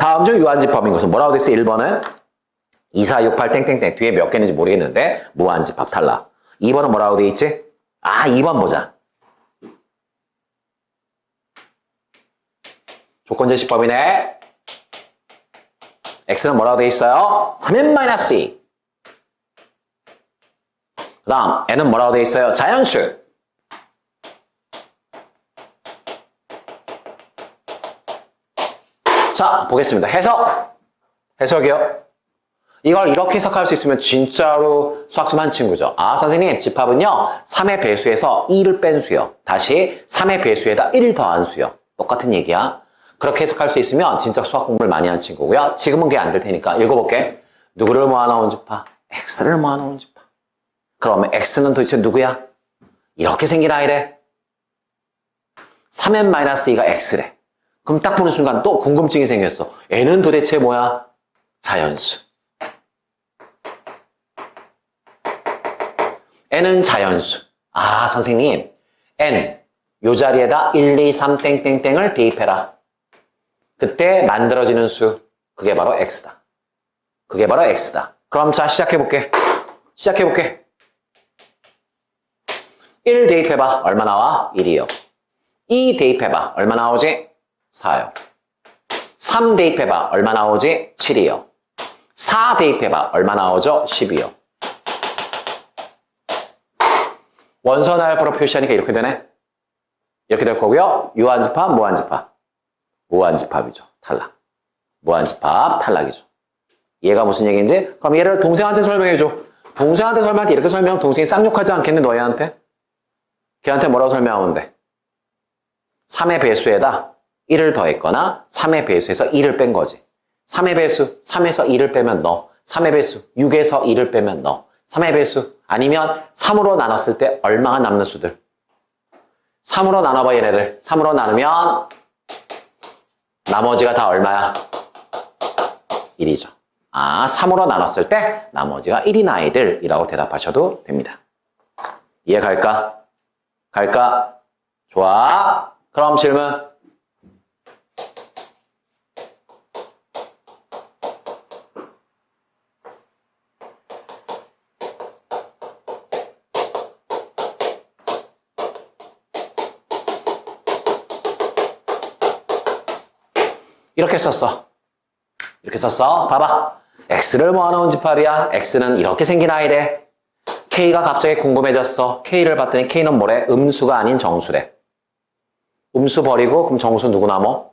다음 주 유한집합인 것은 뭐라고 됐어? 1번은 2, 4, 6, 8, 땡땡땡. 뒤에 몇 개인지 모르겠는데, 무한집합 탈락. 2번은 뭐라고 돼 있지? 아, 2번 보자. 조건제시법이네. x는 뭐라고 돼 있어요? 3n-2. 그 다음, n은 뭐라고 돼 있어요? 자연수. 자, 보겠습니다. 해석. 해석이요. 이걸 이렇게 해석할 수 있으면 진짜로 수학 좀 한 친구죠. 아, 선생님, 집합은요, 3의 배수에서 2를 뺀 수요. 다시 3의 배수에다 1을 더한 수요. 똑같은 얘기야. 그렇게 해석할 수 있으면 진짜 수학 공부를 많이 한 친구고요. 지금은 그게 안 될 테니까 읽어볼게. 누구를 모아놓은 집합? x를 모아놓은 집합. 그러면 x는 도대체 누구야? 이렇게 생긴 아이래. 3n-2가 x래. 그럼 딱 보는 순간 또 궁금증이 생겼어. n은 도대체 뭐야? 자연수. n은 자연수. 아, 선생님. n. 요 자리에다 1, 2, 3, 땡땡땡을 대입해라. 그때 만들어지는 수. 그게 바로 x다. 그게 바로 x다. 그럼 자, 시작해볼게. 시작해볼게. 1 대입해봐. 얼마 나와? 1이요. 2 대입해봐. 얼마 나오지? 4요. 3 대입해봐. 얼마 나오지? 7이요. 4 대입해봐. 얼마 나오죠? 10이요. 원선 알파로 표시하니까 이렇게 되네. 이렇게 될 거고요. 유한집합, 무한집합. 무한집합이죠. 탈락. 무한집합, 탈락이죠. 얘가 무슨 얘기인지? 그럼 얘를 동생한테 설명해줘. 동생한테 설명할 때 이렇게 설명하면 동생이 쌍욕하지 않겠네, 너희한테? 걔한테 뭐라고 설명하면 돼? 3의 배수에다 1을 더했거나 3의 배수에서 2를 뺀 거지. 3의 배수, 3에서 2를 빼면 너. 3의 배수, 6에서 2를 빼면 너. 3의 배수, 아니면 3으로 나눴을 때 얼마가 남는 수들. 3으로 나눠봐, 얘네들. 3으로 나누면 나머지가 다 얼마야? 1이죠. 아, 3으로 나눴을 때 나머지가 1인 아이들이라고 대답하셔도 됩니다. 이해 갈까? 갈까? 좋아. 그럼 질문. 이렇게 썼어. 이렇게 썼어. 봐봐. x를 모아놓은 집합이야. x는 이렇게 생긴 아이래. k가 갑자기 궁금해졌어. k를 봤더니 k는 뭐래? 음수가 아닌 정수래. 음수 버리고 그럼 정수 누구 남어?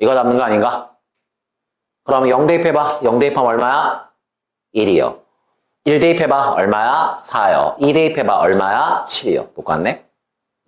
이거 남는 거 아닌가? 그럼 0 대입해봐. 0 대입하면 얼마야? 1이요. 1 대입해봐. 얼마야? 4요. 2 대입해봐. 얼마야? 7이요. 똑같네.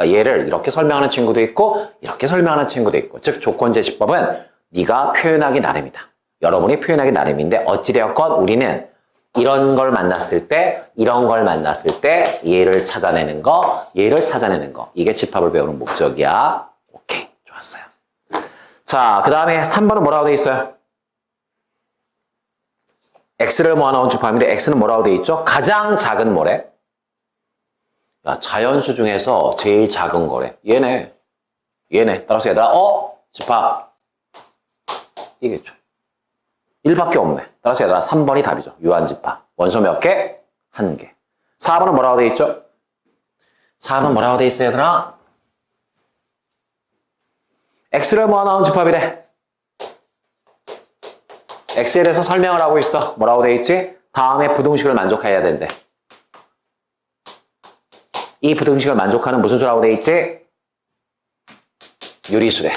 그러니까 얘를 이렇게 설명하는 친구도 있고 이렇게 설명하는 친구도 있고 즉 조건 제시법은 네가 표현하기 나름이다. 여러분이 표현하기 나름인데 어찌되었건 우리는 이런 걸 만났을 때 이런 걸 만났을 때 얘를 찾아내는 거 얘를 찾아내는 거 이게 집합을 배우는 목적이야. 오케이 좋았어요. 자 그 다음에 3번은 뭐라고 돼 있어요? x를 모아놓은 집합인데 x는 뭐라고 돼 있죠? 가장 작은 뭐래? 야, 자연수 중에서 제일 작은 거래. 얘네. 얘네. 따라서 얘들아, 어? 집합. 이겠죠. 1밖에 없네. 따라서 얘들아, 3번이 답이죠. 유한집합. 원소 몇 개? 한 개. 4번은 뭐라고 돼 있죠? 4번 뭐라고 돼 있어요, 얘들아? x를 모아놓은 집합이래. x에 대해서 설명을 하고 있어. 뭐라고 돼 있지? 다음에 부등식을 만족해야 된대. 이 부등식을 만족하는 무슨 수라고 돼 있지? 유리수래.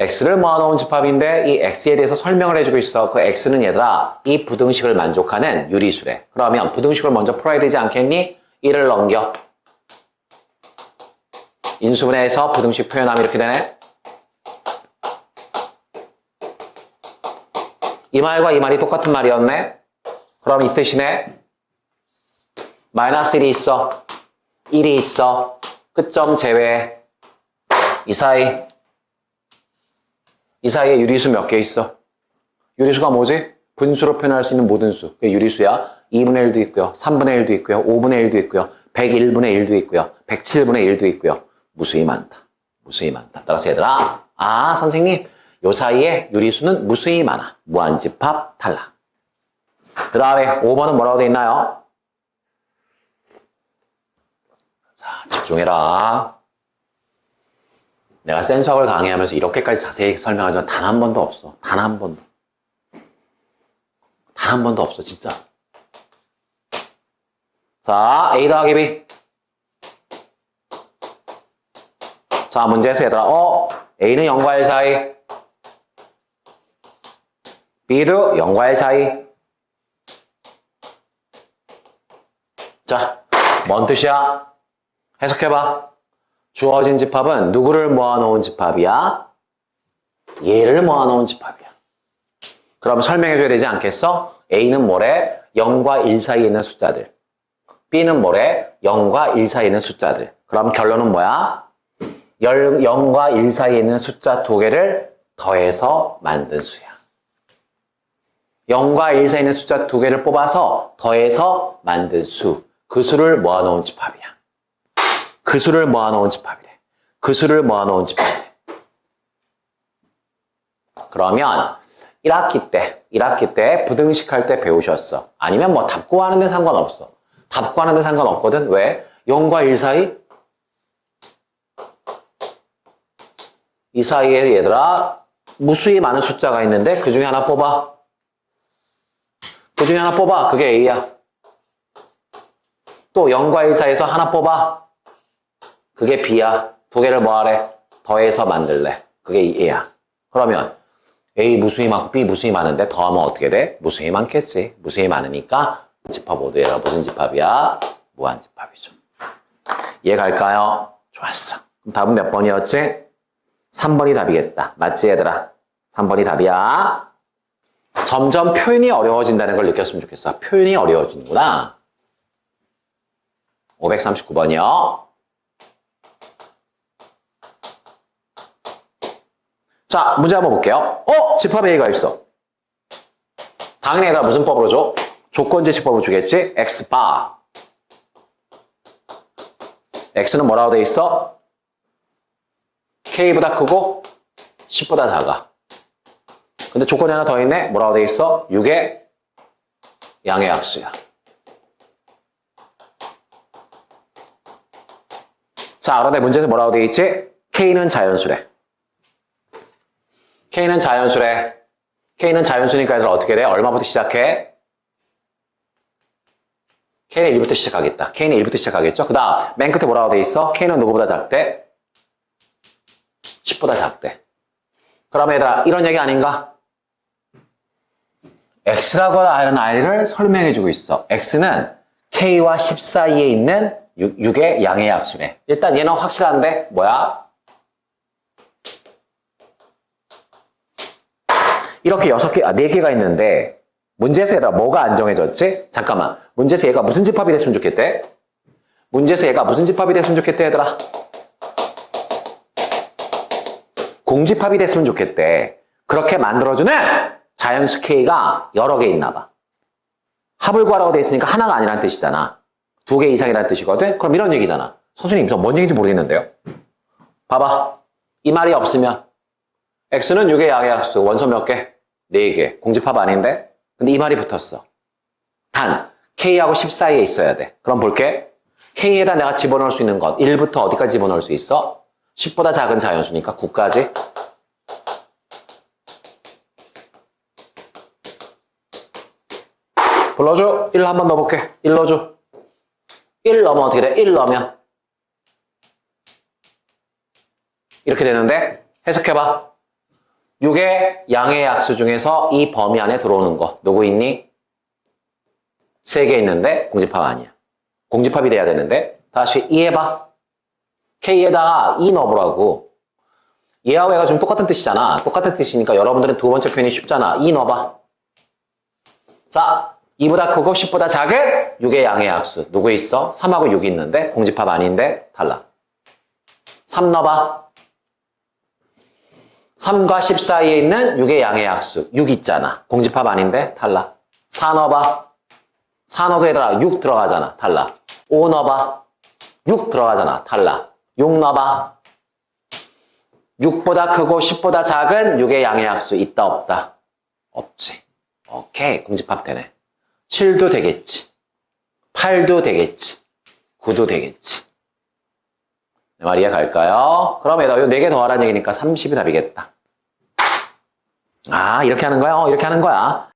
x를 모아놓은 집합인데 이 x에 대해서 설명을 해주고 있어. 그 x는 얘들아 이 부등식을 만족하는 유리수래. 그러면 부등식을 먼저 풀어야 되지 않겠니? 1을 넘겨. 인수분해해서 부등식 표현하면 이렇게 되네. 이 말과 이 말이 똑같은 말이었네. 그럼 이 뜻이네. 마이너스 1이 있어. 1이 있어. 끝점 제외. 이 사이. 이 사이에 유리수 몇 개 있어? 유리수가 뭐지? 분수로 표현할 수 있는 모든 수. 그게 유리수야. 2분의 1도 있고요. 3분의 1도 있고요. 5분의 1도 있고요. 101분의 1도 있고요. 107분의 1도 있고요. 무수히 많다. 무수히 많다. 따라서 얘들아, 아, 선생님, 요 사이에 유리수는 무수히 많아. 무한집합 탈락. 그 다음에 5번은 뭐라고 돼 있나요? 자, 집중해라. 내가 센수학을 강의하면서 이렇게까지 자세히 설명한 적 단 한 번도 없어. 단 한 번도. 단 한 번도 없어, 진짜. 자, A 더하기 B. 자, 문제에서 얘들아, 어, A는 0과 1 사이. B도 0과 1 사이. 자, 뭔 뜻이야? 해석해봐. 주어진 집합은 누구를 모아놓은 집합이야? 얘를 모아놓은 집합이야. 그럼 설명해줘야 되지 않겠어? A는 뭐래? 0과 1 사이에 있는 숫자들. B는 뭐래? 0과 1 사이에 있는 숫자들. 그럼 결론은 뭐야? 0과 1 사이에 있는 숫자 두 개를 더해서 만든 수야. 0과 1 사이에 있는 숫자 두 개를 뽑아서 더해서 만든 수. 그 수를 모아놓은 집합이야. 그 수를 모아놓은 집합이래. 그 수를 모아놓은 집합이래. 그러면 1학기 때, 1학기 때 부등식 할 때 배우셨어. 아니면 뭐답 구하는 데 상관없어. 답 구하는 데 상관없거든. 왜? 0과 1 사이? 이 사이에 얘들아 무수히 많은 숫자가 있는데 그 중에 하나 뽑아. 그 중에 하나 뽑아. 그게 A야. 또 0과 1 사이에서 하나 뽑아. 그게 B야. 두 개를 뭐하래? 더해서 만들래. 그게 A야. 그러면 A 무수히 많고 B 무수히 많은데 더하면 어떻게 돼? 무수히 많겠지. 무수히 많으니까 집합 모드에가 무슨 집합이야? 무한 집합이죠. 이해 갈까요? 좋았어. 그럼 답은 몇 번이었지? 3번이 답이겠다. 맞지 얘들아? 3번이 답이야. 점점 표현이 어려워진다는 걸 느꼈으면 좋겠어. 표현이 어려워지는구나. 539번이요. 자, 문제 한번 볼게요. 어? 집합 A가 있어. 당연히 얘가 무슨 법으로 줘? 조건제 집합으로 주겠지? X바. X는 뭐라고 돼 있어? K보다 크고 10보다 작아. 근데 조건이 하나 더 있네? 뭐라고 돼 있어? 6의 양의 약수야. 자, 그런데 문제에서 뭐라고 돼 있지? K는 자연수래. K는 자연수래. K는 자연수니까 얘들 어떻게 돼? 얼마부터 시작해? K는 1부터 시작하겠다. K는 1부터 시작하겠죠? 그 다음, 맨 끝에 뭐라고 돼 있어? K는 누구보다 작대? 10보다 작대. 그럼 얘들아, 이런 얘기 아닌가? X라고 하는 아이를 설명해주고 있어. X는 K와 10 사이에 있는 6, 의 양의 약수네. 일단 얘는 확실한데, 뭐야? 이렇게 여섯 개, 아, 네 개가 있는데, 얘가 뭐가 안 정해졌지? 잠깐만. 문제에서 얘가 무슨 집합이 됐으면 좋겠대? 문제에서 얘가 무슨 집합이 됐으면 좋겠대, 얘들아? 공집합이 됐으면 좋겠대. 그렇게 만들어주는 자연수 K가 여러 개 있나 봐. 합을 구하라고 돼 있으니까 하나가 아니라는 뜻이잖아. 두 개 이상이라는 뜻이거든? 그럼 이런 얘기잖아. 선생님, 저 뭔 얘기인지 모르겠는데요? 봐봐. 이 말이 없으면 X는 6의 양의 약수, 원소 몇 개? 4개. 공집합 아닌데? 근데 이 말이 붙었어. 단, K하고 10 사이에 있어야 돼. 그럼 볼게. K에다 내가 집어넣을 수 있는 것. 1부터 어디까지 집어넣을 수 있어? 10보다 작은 자연수니까 9까지. 불러줘. 1 한번 넣어볼게. 1 넣어줘. 1 넣으면 어떻게 돼? 1 넣으면. 이렇게 되는데, 해석해봐. 6의 양의 약수 중에서 이 범위 안에 들어오는 거. 누구 있니? 3개 있는데, 공집합 아니야. 공집합이 돼야 되는데, 다시 이해봐. K에다가 2 넣어보라고. 얘하고 얘가 좀 똑같은 뜻이잖아. 똑같은 뜻이니까 여러분들은 두 번째 표현이 쉽잖아. 2 넣어봐. 자, 2보다 크고 10보다 작은 6의 양의 약수. 누구 있어? 3하고 6이 있는데 공집합 아닌데 달라. 3 넣어봐. 3과 10 사이에 있는 6의 양의 약수. 6 있잖아. 공집합 아닌데 달라. 4 넣어봐. 4 넣어도 얘들아 6 들어가잖아. 달라. 5 넣어봐. 6 들어가잖아. 탈락. 6 넣어봐. 6보다 크고 10보다 작은 6의 양의 약수 있다 없다? 없지. 오케이. 공집합 되네. 7도 되겠지. 8도 되겠지. 9도 되겠지. 내말 이해 갈까요? 그럼 얘다 4개 더하라는 얘기니까 30이 답이겠다. 아, 이렇게 하는 거야? 어, 이렇게 하는 거야.